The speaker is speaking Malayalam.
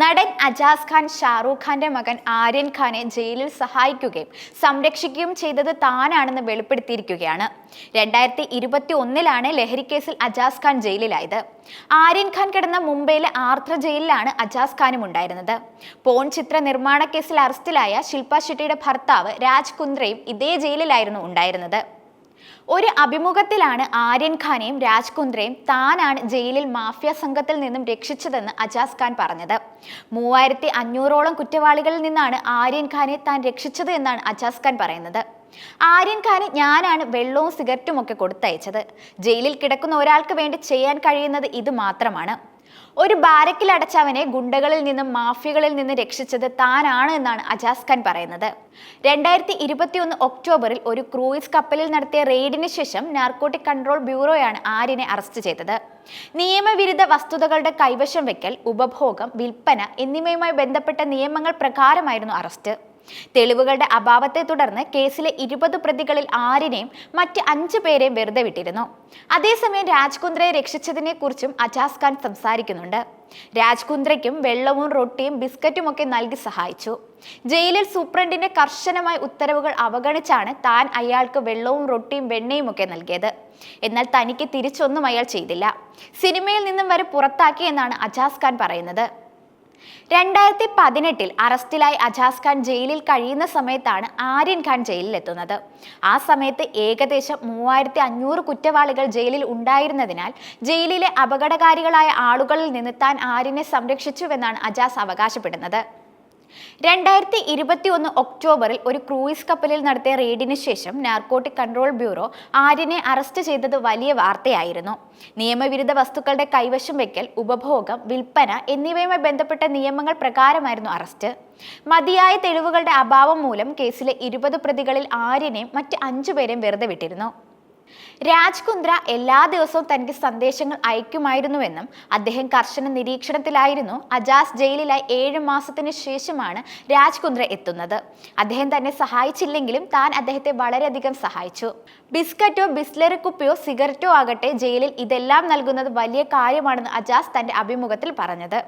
നടൻ അജാസ് ഖാൻ ഷാറൂഖ് ഖാന്റെ മകൻ ആര്യൻ ഖാനെ ജയിലിൽ സഹായിക്കുകയും സംരക്ഷിക്കുകയും ചെയ്തത് താനാണെന്ന് വെളിപ്പെടുത്തിയിരിക്കുകയാണ്. രണ്ടായിരത്തി ഇരുപത്തി ഒന്നിലാണ് ലഹരിക്കേസിൽ അജാസ് ഖാൻ ജയിലിലായത്. ആര്യൻ ഖാൻ കിടന്ന മുംബൈയിലെ ആർദ്ര ജയിലിലാണ് അജാസ് ഖാനും ഉണ്ടായിരുന്നത്. പോൺ ചിത്ര നിർമ്മാണ കേസിൽ അറസ്റ്റിലായ ശില്പ ഷെട്ടിയുടെ ഭർത്താവ് രാജ് കുന്ദ്രയും ഇതേ ജയിലിലായിരുന്നു ഉണ്ടായിരുന്നത്. ഒരു അഭിമുഖത്തിലാണ് ആര്യൻ ഖാനെയും താനാണ് ജയിലിൽ മാഫിയ സംഘത്തിൽ നിന്നും രക്ഷിച്ചതെന്ന് അജാസ് ഖാൻ പറഞ്ഞത്. മൂവായിരത്തി അഞ്ഞൂറോളം കുറ്റവാളികളിൽ നിന്നാണ് ആര്യൻ ഖാനെ താൻ രക്ഷിച്ചത് എന്നാണ് അജാസ് ഖാൻ പറയുന്നത്. ആര്യൻ ഖാന് ഞാനാണ് വെള്ളവും സിഗരറ്റും ഒക്കെ കൊടുത്തയച്ചത്. ജയിലിൽ കിടക്കുന്ന ഒരാൾക്ക് വേണ്ടി ചെയ്യാൻ കഴിയുന്നത് ഇത് മാത്രമാണ്. ഒരു ബാരക്കിൽ അടച്ചവനെ ഗുണ്ടകളിൽ നിന്നും മാഫിയകളിൽ നിന്ന് രക്ഷിച്ചത് താനാണ് എന്നാണ് അജാസ് ഖാൻ പറയുന്നത്. രണ്ടായിരത്തി ഇരുപത്തിയൊന്ന് ഒക്ടോബറിൽ ഒരു ക്രൂയിസ് കപ്പലിൽ നടത്തിയ റെയ്ഡിന് ശേഷം നാർക്കോട്ടിക് കൺട്രോൾ ബ്യൂറോയാണ് ആര്യനെ അറസ്റ്റ് ചെയ്തത്. നിയമവിരുദ്ധ വസ്തുതകളുടെ കൈവശം വെക്കൽ ഉപഭോഗം വിൽപ്പന എന്നിവയുമായി ബന്ധപ്പെട്ട നിയമങ്ങൾ പ്രകാരമായിരുന്നു അറസ്റ്റ്. തെളിവുകളുടെ അഭാവത്തെ തുടർന്ന് കേസിലെ ഇരുപത് പ്രതികളിൽ ആരിനെയും മറ്റ് അഞ്ച് പേരെയും വെറുതെ വിട്ടിരുന്നു. അതേസമയം രാജ്കുന്ദ്രയെ രക്ഷിച്ചതിനെ കുറിച്ചും അജാസ് ഖാൻ സംസാരിക്കുന്നുണ്ട്. രാജ്കുന്ദ്രയ്ക്കും വെള്ളവും റൊട്ടിയും ബിസ്ക്കറ്റും ഒക്കെ നൽകി സഹായിച്ചു. ജയിലിൽ സൂപ്രണ്ടിന്റെ കർശനമായ ഉത്തരവുകൾ അവഗണിച്ചാണ് താൻ അയാൾക്ക് വെള്ളവും റൊട്ടിയും വെണ്ണയും ഒക്കെ നൽകിയത്. എന്നാൽ തനിക്ക് തിരിച്ചൊന്നും അയാൾ ചെയ്തില്ല. സിനിമയിൽ നിന്നും വരെ പുറത്താക്കി എന്നാണ് അജാസ് ഖാൻ പറയുന്നത്. രണ്ടായിരത്തി പതിനെട്ടിൽ അറസ്റ്റിലായി അജാസ് ഖാൻ ജയിലിൽ കഴിയുന്ന സമയത്താണ് ആര്യൻ ഖാൻ ജയിലിലെത്തുന്നത്. ആ സമയത്ത് ഏകദേശം മൂവായിരത്തി അഞ്ഞൂറ് കുറ്റവാളികൾ ജയിലിൽ ഉണ്ടായിരുന്നതിനാൽ ജയിലിലെ അപകടകാരികളായ ആളുകളിൽ നിന്ന് താൻ ആര്യനെ സംരക്ഷിച്ചുവെന്നാണ് അജാസ് അവകാശപ്പെടുന്നത്. രണ്ടായിരത്തി ഇരുപത്തി ഒന്ന് ഒക്ടോബറിൽ ഒരു ക്രൂയിസ് കപ്പലിൽ നടത്തിയ റെയ്ഡിന് ശേഷം നാർക്കോട്ടിക് കൺട്രോൾ ബ്യൂറോ ആര്യനെ അറസ്റ്റ് ചെയ്തത് വലിയ വാർത്തയായിരുന്നു. നിയമവിരുദ്ധ വസ്തുക്കളുടെ കൈവശം വെക്കൽ ഉപഭോഗം വിൽപ്പന എന്നിവയുമായി ബന്ധപ്പെട്ട നിയമങ്ങൾ പ്രകാരമായിരുന്നു അറസ്റ്റ്. മതിയായ തെളിവുകളുടെ അഭാവം മൂലം കേസിലെ ഇരുപത് പ്രതികളിൽ ആര്യനെയും മറ്റ് അഞ്ചുപേരെയും വെറുതെ വിട്ടിരുന്നു. രാജ് കുന്ദ്ര എല്ലാ ദിവസവും തനിക്ക് സന്ദേശങ്ങൾ അയക്കുമായിരുന്നുവെന്നും അദ്ദേഹം കർശന നിരീക്ഷണത്തിലായിരുന്നു അജാസ് ജയിലിലായി ഏഴ് മാസത്തിന് ശേഷമാണ് രാജ്കുന്ദ്ര എത്തുന്നത്. അദ്ദേഹം തന്നെ സഹായിച്ചില്ലെങ്കിലും താൻ അദ്ദേഹത്തെ വളരെയധികം സഹായിച്ചു. ബിസ്ക്കറ്റോ ബിസ്ലറി കുപ്പിയോ സിഗരറ്റോ ആകട്ടെ ജയിലിൽ ഇതെല്ലാം നൽകുന്നത് വലിയ കാര്യമാണെന്ന് അജാസ് തന്റെ അഭിമുഖത്തിൽ പറഞ്ഞത്.